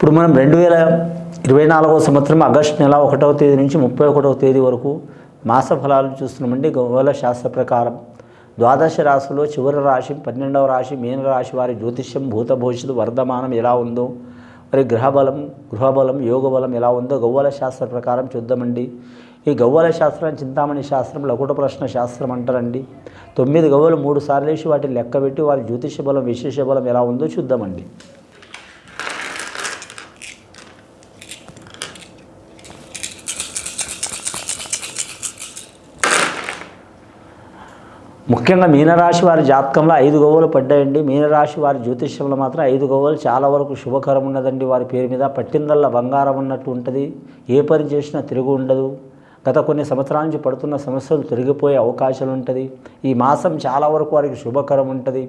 ఇప్పుడు మనం రెండు వేల ఇరవై నాలుగవ సంవత్సరం ఆగస్టు నెల ఒకటవ తేదీ నుంచి ముప్పై ఒకటవ తేదీ వరకు మాస ఫలాలు చూస్తున్నామండి గోళ శాస్త్ర ప్రకారం. ద్వాదశ రాశిలో చివరి రాశి పన్నెండవ రాశి మీన రాశి వారి జ్యోతిష్యం భూత భవిష్యత్తు వర్ధమానం ఎలా ఉందో మరి గ్రహబలం గృహబలం యోగ బలం ఎలా ఉందో గవ్వల శాస్త్ర ప్రకారం చూద్దామండి. ఈ గవ్వల శాస్త్రం చింతామణి శాస్త్రం లకుట ప్రశ్న శాస్త్రం అంటారండి. తొమ్మిది గవ్వలు మూడు సార్లు వేసి వాటిని లెక్కబెట్టి వారి జ్యోతిష బలం విశేష బలం ఎలా ఉందో చూద్దామండి. ముఖ్యంగా మీనరాశి వారి జాతకంలో ఐదు గోవులు పడ్డాయండి. మీనరాశి వారి జ్యోతిష్యంలో మాత్రం ఐదు గోవులు చాలా వరకు శుభకరం ఉన్నదండి. వారి పేరు మీద పట్టిందల్లా బంగారం ఉన్నట్టు ఉంటుంది. ఏ పని చేసినా తిరుగు ఉండదు. గత కొన్ని సంవత్సరాల నుంచి పడుతున్న సమస్యలు తొలగిపోయే అవకాశాలు ఉంటుంది. ఈ మాసం చాలా వరకు వారికి శుభకరం ఉంటుంది.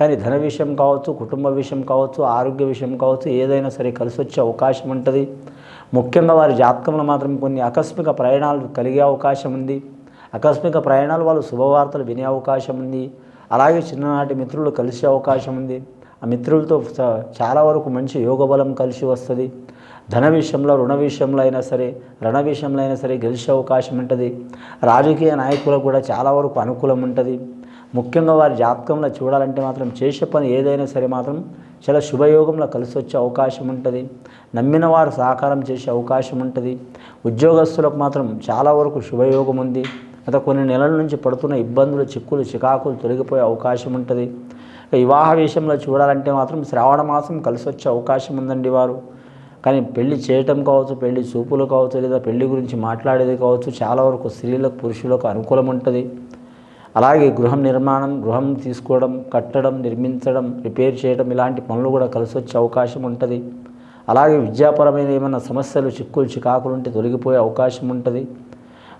కానీ ధన విషయం కావచ్చు కుటుంబ విషయం కావచ్చు ఆరోగ్య విషయం కావచ్చు ఏదైనా సరే కలిసి వచ్చే అవకాశం ఉంటుంది. ముఖ్యంగా వారి జాతకంలో మాత్రం కొన్ని ఆకస్మిక ప్రయాణాలు కలిగే అవకాశం ఉంది. ఆకస్మిక ప్రయాణాలు వాళ్ళు శుభవార్తలు వినే అవకాశం ఉంది. అలాగే చిన్ననాటి మిత్రులు కలిసే అవకాశం ఉంది. ఆ మిత్రులతో చాలా వరకు మంచి యోగ బలం కలిసి వస్తుంది. ధన విషయంలో రుణ విషయంలో అయినా సరే రణ విషయంలో అయినా సరే గెలిచే అవకాశం ఉంటుంది. రాజకీయ నాయకులకు కూడా చాలా వరకు అనుకూలం ఉంటుంది. ముఖ్యంగా వారి జాతకంలో చూడాలంటే మాత్రం చేసే పని ఏదైనా సరే మాత్రం చాలా శుభయోగంలో కలిసి వచ్చే అవకాశం ఉంటుంది. నమ్మిన వారు సహకారం చేసే అవకాశం ఉంటుంది. ఉద్యోగస్తులకు మాత్రం చాలా వరకు శుభయోగం ఉంది. గత కొన్ని నెలల నుంచి పడుతున్న ఇబ్బందులు చిక్కులు చికాకులు తొలగిపోయే అవకాశం ఉంటుంది. వివాహ విషయంలో చూడాలంటే మాత్రం శ్రావణ మాసం కలిసి వచ్చే అవకాశం ఉందండి వారు. కానీ పెళ్ళి చేయటం కావచ్చు పెళ్ళి చూపులు కావచ్చు లేదా పెళ్ళి గురించి మాట్లాడేది కావచ్చు చాలా వరకు స్త్రీలకు పురుషులకు అనుకూలం ఉంటుంది. అలాగే గృహం నిర్మాణం గృహం తీసుకోవడం కట్టడం నిర్మించడం రిపేర్ చేయడం ఇలాంటి పనులు కూడా కలిసి వచ్చే అవకాశం ఉంటుంది. అలాగే విద్యాపరమైన ఏమైనా సమస్యలు చిక్కులు చికాకులు ఉంటే తొలగిపోయే అవకాశం ఉంటుంది.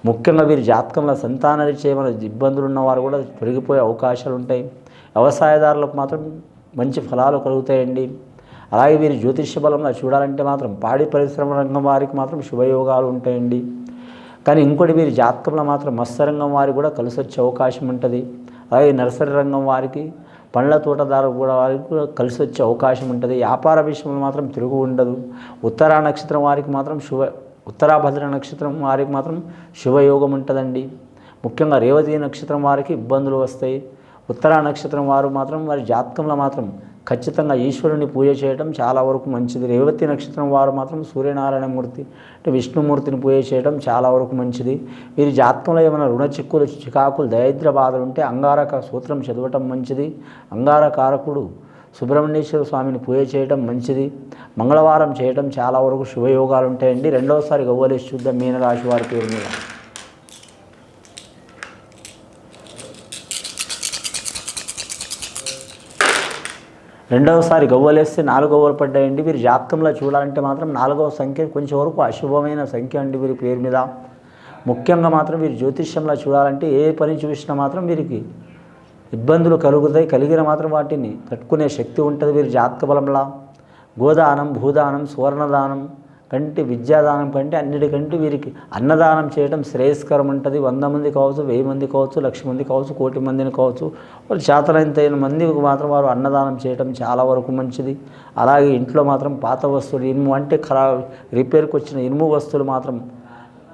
ముఖ్యంగా వీరి జాతకంలో సంతానరీత్యా చేయమని ఇబ్బందులు ఉన్నవారు కూడా పెరిగిపోయే అవకాశాలు ఉంటాయి. వ్యవసాయదారులకు మాత్రం మంచి ఫలాలు కలుగుతాయండి. అలాగే వీరి జ్యోతిష్య బలంలో చూడాలంటే మాత్రం పాడి పరిశ్రమ రంగం వారికి మాత్రం శుభయోగాలు ఉంటాయండి. కానీ ఇంకోటి వీరి జాతకంలో మాత్రం మత్స్య రంగం వారికి కూడా కలిసి వచ్చే అవకాశం ఉంటుంది. అలాగే నర్సరీ రంగం వారికి పండ్ల తోటదారు కూడా వారికి కూడా కలిసి వచ్చే అవకాశం ఉంటుంది. వ్యాపార విషయంలో మాత్రం తిరుగు ఉండదు. ఉత్తరా నక్షత్రం వారికి మాత్రం శుభ ఉత్తరాభద్ర నక్షత్రం వారికి మాత్రం శుభయోగం ఉంటుందండి. ముఖ్యంగా రేవతి నక్షత్రం వారికి ఇబ్బందులు వస్తాయి. ఉత్తరా నక్షత్రం వారు మాత్రం వారి జాతకంలో మాత్రం ఖచ్చితంగా ఈశ్వరుని పూజ చేయడం చాలా వరకు మంచిది. రేవతి నక్షత్రం వారు మాత్రం సూర్యనారాయణమూర్తి అంటే విష్ణుమూర్తిని పూజ చేయడం చాలా వరకు మంచిది. వీరి జాతకంలో ఏమైనా రుణ చిక్కులు చికాకులు దరిద్ర బాధలు ఉంటే అంగారక సూత్రం చదవటం మంచిది. అంగారకారకుడు సుబ్రహ్మణ్యేశ్వర స్వామిని పూజ చేయడం మంచిది. మంగళవారం చేయడం చాలా వరకు శుభయోగాలు ఉంటాయండి. రెండవసారి గవ్వలేసి చూద్దాం మీనరాశి వారి పేరు మీద. రెండవసారి గవ్వలేస్తే నాలుగు గవ్వలు పడ్డాయండి. వీరి జాతకంలో చూడాలంటే మాత్రం నాలుగవ సంఖ్య కొంచెం వరకు అశుభమైన సంఖ్య అండి వీరి పేరు మీద. ముఖ్యంగా మాత్రం వీరి జ్యోతిష్యంలో చూడాలంటే ఏ పని చూసినా మాత్రం వీరికి ఇబ్బందులు కలుగుతాయి కలిగిన మాత్రం వాటిని తట్టుకునే శక్తి ఉంటుంది వీరి జాతక బలంలా. గోదానం భూదానం సువర్ణదానం కంటే విద్యాదానం కంటే అన్నిటికంటే వీరికి అన్నదానం చేయడం శ్రేయస్కరం ఉంటుంది. వంద మంది కావచ్చు వెయ్యి మంది కావచ్చు లక్ష మంది కావచ్చు కోటి మందిని కావచ్చు వాళ్ళు చేతలైన మందికి మాత్రం వారు అన్నదానం చేయడం చాలా వరకు మంచిది. అలాగే ఇంట్లో మాత్రం పాత వస్తువులు ఇనుము అంటే ఖరా రిపేర్కి వచ్చిన ఇనుము వస్తువులు మాత్రం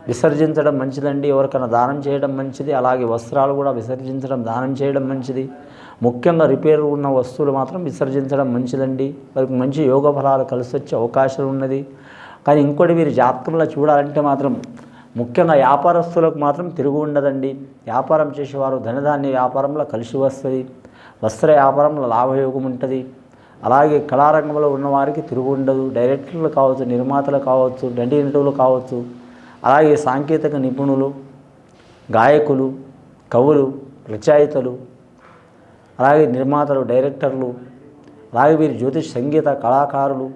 విసర్జించడం మంచిదండి. ఎవరికైనా దానం చేయడం మంచిది. అలాగే వస్త్రాలు కూడా విసర్జించడం దానం చేయడం మంచిది. ముఖ్యంగా రిపేర్ ఉన్న వస్తువులు మాత్రం విసర్జించడం మంచిదండి. వారికి మంచి యోగ ఫలాలు కలిసి వచ్చే అవకాశం ఉన్నది. కానీ ఇంకోటి వీరి జాతకంలో చూడాలంటే మాత్రం ముఖ్యంగా వ్యాపారస్తులకు మాత్రం తిరుగు ఉండదండి. వ్యాపారం చేసేవారు ధనధాన్య వ్యాపారంలో కలిసి వస్తుంది. వస్త్ర వ్యాపారంలో లాభయోగం ఉంటుంది. అలాగే కళారంగంలో ఉన్నవారికి తిరుగు ఉండదు. డైరెక్టర్లు కావచ్చు నిర్మాతలు కావచ్చు నటీ నటువులు కావచ్చు. అలాగే సాంకేతిక నిపుణులు గాయకులు కవులు రచయితలు అలాగే నిర్మాతలు డైరెక్టర్లు అలాగే వీరి జ్యోతిష్ సంగీత కళాకారులు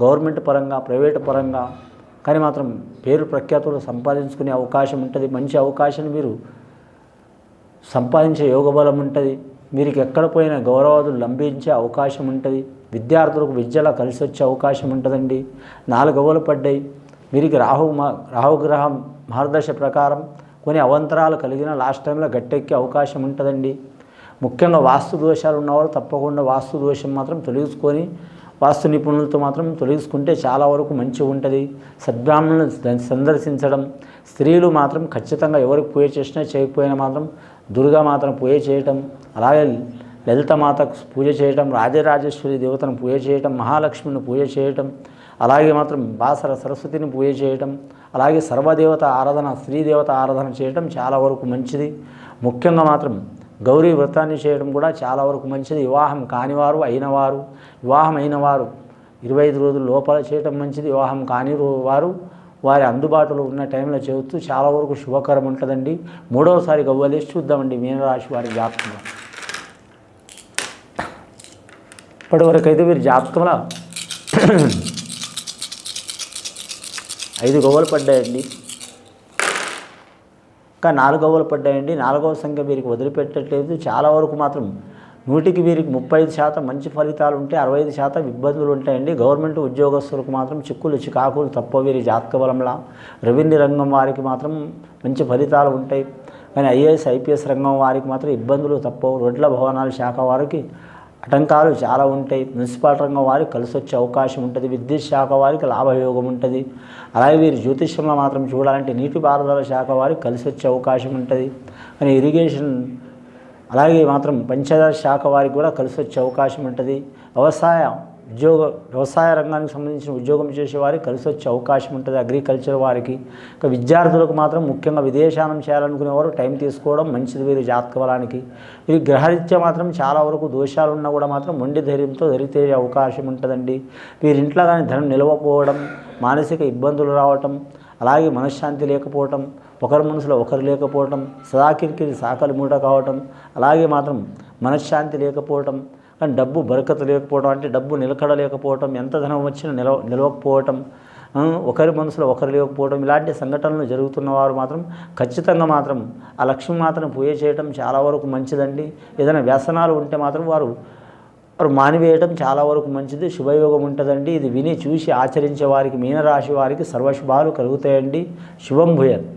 గవర్నమెంట్ పరంగా ప్రైవేట్ పరంగా కానీ మాత్రం పేరు ప్రఖ్యాతులు సంపాదించుకునే అవకాశం ఉంటుంది. మంచి అవకాశాన్ని మీరు సంపాదించే యోగ బలం ఉంటుంది. వీరికి ఎక్కడ పోయిన గౌరవాదులు లంబించే అవకాశం ఉంటుంది. విద్యార్థులకు విద్యలో కలిసి వచ్చే అవకాశం ఉంటుందండి. నాలుగవలు పడ్డాయి. వీరికి రాహు రాహుగ్రహం మార్గదర్శ ప్రకారం కొన్ని అవంతరాలు కలిగిన లాస్ట్ టైంలో గట్టెక్కే అవకాశం ఉంటుందండి. ముఖ్యంగా వాస్తు దోషాలు ఉన్నవారు తప్పకుండా వాస్తు దోషం మాత్రం తొలగించుకొని వాస్తు నిపుణులతో మాత్రం తొలగించుకుంటే చాలా వరకు మంచిగా ఉంటుంది. సద్బ్రాహ్మణులను సందర్శించడం స్త్రీలు మాత్రం ఖచ్చితంగా ఎవరికి పూజ చేసినా చేయకపోయినా మాత్రం దుర్గా మాత్రం పూజ చేయటం అలాగే లలిత మాతకు పూజ చేయటం రాజరాజేశ్వరి దేవతను పూజ చేయటం మహాలక్ష్మిని పూజ చేయటం అలాగే మాత్రం బాసర సరస్వతిని పూజ చేయటం అలాగే సర్వదేవత ఆరాధన స్త్రీదేవత ఆరాధన చేయటం చాలా వరకు మంచిది. ముఖ్యంగా మాత్రం గౌరీ వ్రతాన్ని చేయడం కూడా చాలా వరకు మంచిది. వివాహం కానివారు అయినవారు వివాహం అయినవారు ఇరవై ఐదు రోజుల లోపల చేయటం మంచిది. వివాహం కాని రో- వారు వారి అందుబాటులో ఉన్న టైంలో చేస్తూ చాలా వరకు శుభకరం ఉంటుందండి. మూడవసారి గవ్వలేసి చూద్దామండి. మీనరాశి వారి జాతకంలో. ఇప్పటివరకు అయితే వీరి జాతకంలో ఐదు గవ్వలు పడ్డాయండి. ఇంకా నాలుగు గవ్వలు పడ్డాయండి. నాలుగవ సంఖ్య వీరికి వదిలిపెట్టట్లేదు. చాలా వరకు మాత్రం నూటికి వీరికి ముప్పై ఐదు శాతం మంచి ఫలితాలు ఉంటే అరవై ఐదు శాతం ఇబ్బందులు ఉంటాయండి. గవర్నమెంట్ ఉద్యోగస్తులకు మాత్రం చిక్కులు చికాకులు తప్ప వీరి జాతక బలంలా రెవెన్యూ రంగం వారికి మాత్రం మంచి ఫలితాలు ఉంటాయి. కానీ ఐఏఎస్ ఐపీఎస్ రంగం వారికి మాత్రం ఇబ్బందులు తప్పవు. రోడ్ల భవనాల శాఖ వారికి ఆటంకాలు చాలా ఉంటాయి. మున్సిపల్ రంగం వారికి కలిసి వచ్చే అవకాశం ఉంటుంది. విద్యుత్ శాఖ వారికి లాభయోగం ఉంటుంది. అలాగే వీరు జ్యోతిష్యంలో మాత్రం చూడాలంటే నీటిపారుదల శాఖ వారికి కలిసి వచ్చే అవకాశం ఉంటుంది. కానీ ఇరిగేషన్ అలాగే మాత్రం పంచాయతీ శాఖ వారికి కూడా కలిసి వచ్చే అవకాశం ఉంటుంది. వ్యవసాయ ఉద్యోగ వ్యవసాయ రంగానికి సంబంధించిన ఉద్యోగం చేసే వారికి కలిసి వచ్చే అవకాశం ఉంటుంది. అగ్రికల్చర్ వారికి. ఇక విద్యార్థులకు మాత్రం ముఖ్యంగా విదేశానం చేయాలనుకునేవారు టైం తీసుకోవడం మంచిది వీరి జాతక బలానికి వీరి గ్రహరీత్యా మాత్రం చాలా వరకు దోషాలు ఉన్నా కూడా మాత్రం మొండి ధైర్యంతో ధరితే అవకాశం ఉంటుందండి. వీరింట్లో కానీ ధనం నిలవకపోవడం మానసిక ఇబ్బందులు రావటం అలాగే మనశ్శాంతి లేకపోవటం ఒకరి మనసులో ఒకరు లేకపోవటం సదాకిరికి సాకలు మూట కావటం అలాగే మాత్రం మనశ్శాంతి లేకపోవటం కానీ డబ్బు బరకత లేకపోవడం అంటే డబ్బు నిలకడ లేకపోవటం ఎంత ధనం వచ్చినా నిలవ నిలవకపోవటం ఒకరి మనసులో ఒకరు లేకపోవడం ఇలాంటి సంఘటనలు జరుగుతున్న వారు మాత్రం ఖచ్చితంగా మాత్రం ఆ లక్ష్యం మాత్రం పూజ చేయటం చాలా వరకు మంచిదండి. ఏదైనా వ్యసనాలు ఉంటే మాత్రం వారు వారు మానివేయడం చాలా వరకు మంచిది. శుభయోగం ఉంటుందండి. ఇది విని చూసి ఆచరించే వారికి మీనరాశి వారికి సర్వశుభాలు కలుగుతాయండి. శుభం భూయత్.